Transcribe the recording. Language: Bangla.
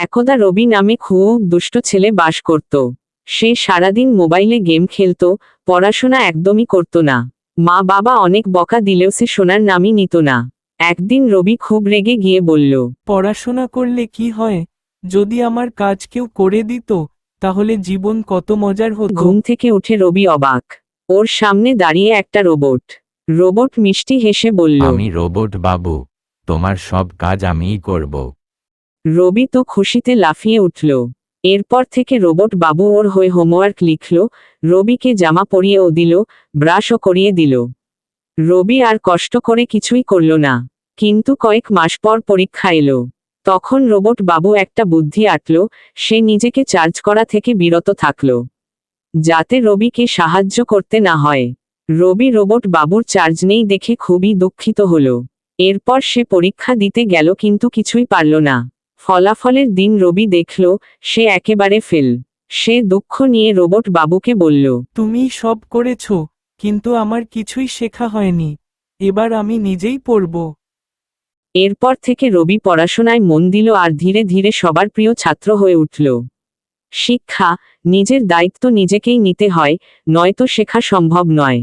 একদা রবি নামে খুব দুষ্ট ছেলে বাস করত। সে সারাদিন মোবাইলে গেম খেলতো পড়াশোনা একদমই করত না। মা বাবা অনেক বকা দিলেও সে সোনার নামই নিত না। একদিন রবি খুব রেগে গিয়ে বলল পড়াশোনা করলে কি হয়? যদি আমার কাজ কেউ করে দিত তাহলে জীবন কত মজার হতো। ঘুম থেকে উঠে রবি অবাক। ওর সামনে দাঁড়িয়ে একটা রোবট। রোবট মিষ্টি হেসে বলল আমি রোবট বাবু তোমার সব কাজ আমিই করব। রবি তো খুশিতে লাফিয়ে উঠল। এরপর থেকে রোবট বাবু ওর হয়ে হোমওয়ার্ক লিখল, রবিকে জামা পরিয়েও দিল, ব্রাশও করিয়ে দিল। রবি আর কষ্ট করে কিছুই করল না, কিন্তু কয়েক মাস পর পরীক্ষা এলো। তখন রোবট বাবু একটা বুদ্ধি আটল, সে নিজেকে চার্জ করা থেকে বিরত থাকল। যাতে রবিকে সাহায্য করতে না হয়। রবি রোবট বাবুর চার্জ নেই দেখে খুবই দুঃখিত হল। এরপর সে পরীক্ষা দিতে গেল কিন্তু কিছুই পারল না। ফলাফলের দিন রবি দেখল সে একেবারে ফেল। সে দুঃখ নিয়ে রোবট বাবুকে বলল তুমি সব করেছ কিন্তু আমার কিছুই শেখা হয়নি। এবার আমি নিজেই পড়ব। এরপর থেকে রবি পড়াশোনায় মন দিল আর ধীরে ধীরে সবার প্রিয় ছাত্র হয়ে উঠল। শিক্ষা নিজের দায়িত্ব নিজেকেই নিতে হয় নয়তো শেখা সম্ভব নয়।